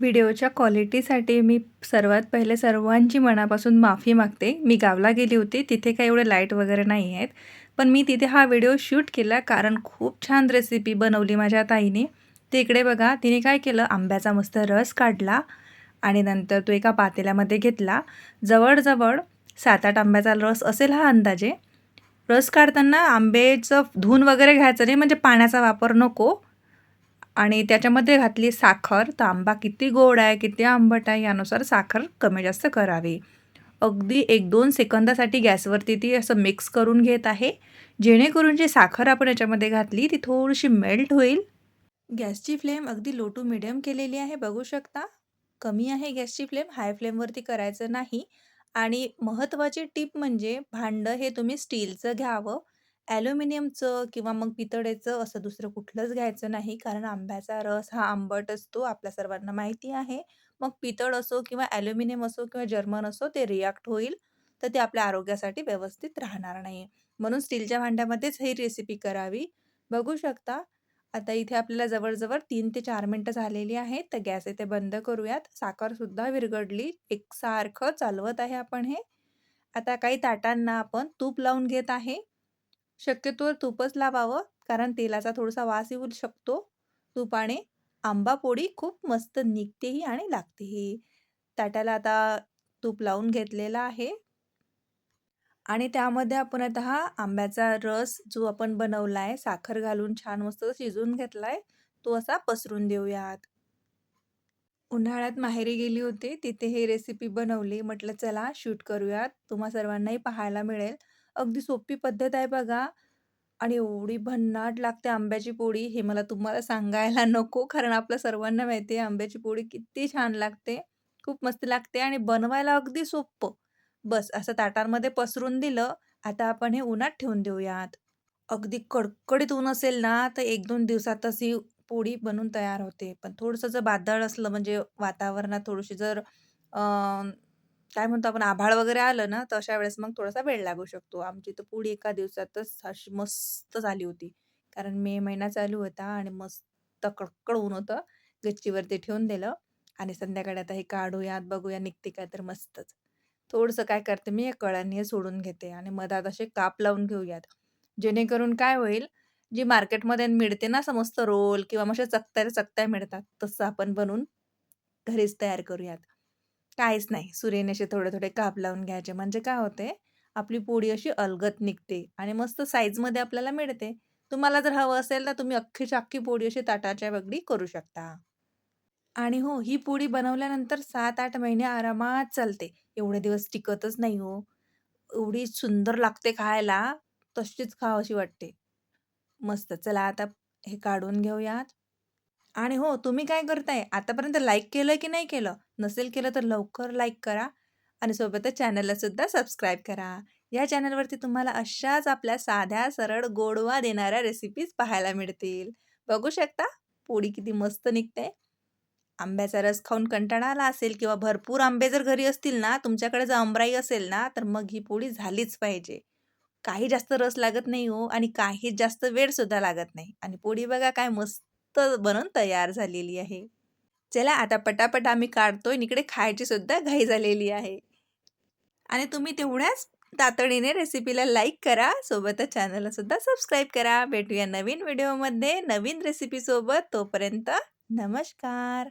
व्हिडिओच्या क्वालिटीसाठी मी सर्वात पहिले सर्वांची मनापासून माफी मागते. मी गावला गेली होती. तिथे काही एवढे लाइट वगैरे नाही आहेत. पण मी तिथे हा व्हिडिओ शूट केला कारण खूप छान रेसिपी बनवली माझ्या ताईने. तिकडे बघा तिने काय केलं? आंब्याचा मस्त रस काढला आणि नंतर तो एका पातेल्यामध्ये घेतला. जवळजवळ सात आठ आंब्याचा रस असेल हा अंदाजे. रस काढताना आंब्याचं धुवून वगैरे घ्यायचं नाही म्हणजे पाण्याचा वापर नको. आणि त्याच्यामध्ये घातली साखर तर आंबा किती गोड आहे किती आंबट आहे यानुसार साखर कमी जास्त करावी. अगदी एक दोन सेकंदासाठी गॅसवरती ती असं मिक्स करून घेत आहे. जेणेकरून जी साखर आपण याच्यामध्ये घातली ती थोडीशी मेल्ट होईल. गॅसची फ्लेम अगदी लो टू मिडियम केलेली आहे बघू शकता. कमी आहे गॅसची फ्लेम हाय फ्लेमवरती करायचं नाही. आणि महत्त्वाची टीप म्हणजे भांडं हे तुम्ही स्टीलचं घ्यावं. ॲल्युमिनियमचं किंवा मग पितळेचं असं दुसरं कुठलंच घ्यायचं नाही. कारण आंब्याचा रस हा आंबट असतो आपल्या सर्वांना माहिती आहे. मग पितळ असो किंवा ॲल्युमिनियम असो किंवा जर्मन असो ते रिॲक्ट होईल. तर ते आपल्या आरोग्यासाठी व्यवस्थित राहणार नाही. म्हणून स्टीलच्या भांड्यामध्येच ही रेसिपी करावी. बघू शकता. आता इथे आपल्याला जवळजवळ तीन ते चार मिनटं झालेली आहेत. तर गॅस इथे बंद करूयात. साखरसुद्धा विरघडली एकसारखं चालवत आहे आपण हे. आता काही ताटांना आपण तूप लावून घेत आहे. शक्यतोवर तूपच लावावं कारण तेलाचा थोडासा वास येऊ शकतो. तुपाने आंबा पोळी खूप मस्त निघतेही आणि लागतेही. ताटाला आता तूप लावून घेतलेला आहे. आणि त्यामध्ये आपण आता हा आंब्याचा रस जो आपण बनवला आहे साखर घालून छान मस्त शिजवून घेतला आहे तो असा पसरून देऊयात. उन्हाळ्यात माहेरी गेली होती तिथे ही रेसिपी बनवली. म्हटलं चला शूट करूयात. तुम्हा सर्वांनाही पाहायला मिळेल. अगदी सोपी पद्धत आहे बघा. आणि एवढी भन्नाट लागते आंब्याची पोळी हे मला तुम्हाला सांगायला नको कारण आपल्या सर्वांना माहिती आहे आंब्याची पोळी किती छान लागते. खूप मस्त लागते आणि बनवायला अगदी सोपं बस असं ताटांमध्ये पसरून दिलं. आता आपण हे उन्हात ठेवून देऊयात. अगदी कडकडीत ऊन असेल ना तर एक दोन दिवसातच ही पोळी बनून तयार होते. पण थोडंसं जर बादळ असलं म्हणजे वातावरणात थोडीशी जर काय म्हणतो आपण आभाळ वगैरे आलं ना तर अशा वेळेस मग थोडासा वेळ लागू शकतो. आमची तर पुढे एका दिवसातच अशी मस्त झाली होती. कारण मे महिना चालू होता आणि मस्त कडकड ऊन होतं. गच्चीवरती ठेवून दिलं आणि संध्याकाळी आता हे काढूयात बघूया निघते काय तर मस्तच. थोडंसं काय करते मी कळ्यांनी सोडून घेते आणि मधात असे काप लावून घेऊयात. जेणेकरून काय होईल जी मार्केटमध्ये मिळते ना समस्त रोल किंवा मग चकत्या चकत्या मिळतात तसं आपण बनवून घरीच तयार करूयात. काहीच नाही. सुरेने असे थोडे थोडे काप लावून घ्यायचे. म्हणजे काय होते आपली पोळी अशी अलगत निघते आणि मस्त साईजमध्ये आपल्याला मिळते. तुम्हाला जर हवं असेल तर तुम्ही अख्खीच्या अख्खी पोळी अशी ताटाच्या वेगळी करू शकता. आणि हो ही पोळी बनवल्यानंतर सात आठ महिने आरामात चालते. एवढे दिवस टिकतच नाही हो. एवढी सुंदर लागते खायला तशीच खावशी वाटते. मस्त चला आता हे काढून घेऊयात. आणि हो तुम्ही काय करताय? आतापर्यंत लाईक केलं की नाही केलं? नसेल केलं तर लवकर लाईक करा आणि सोबतच चॅनललासुद्धा सबस्क्राईब करा. या चॅनलवरती तुम्हाला अशाच आपल्या साध्या सरळ गोडवा देणाऱ्या रेसिपीज पाहायला मिळतील. बघू शकता पोळी किती मस्त निघते. आंब्याचा रस खाऊन कंटाळा आला असेल किंवा भरपूर आंबे जर घरी असतील ना तुमच्याकडे जर आंबराई असेल ना तर मग ही पोळी झालीच पाहिजे. काही जास्त रस लागत नाही हो आणि काही जास्त वेळ सुद्धा लागत नाही. आणि पोळी बघा काय मस्त बनवून तयार झालेली आहे. चला आता पटापट आम्ही काढतोय इकडे खायची सुद्धा घाई झालेली आहे. आणि तुम्ही तेवढ्याच तातडीने रेसिपीला लाईक करा सोबतच चॅनलला सुद्धा सबस्क्राईब करा. भेटूया नवीन व्हिडिओमध्ये नवीन रेसिपीसोबत. तोपर्यंत नमस्कार.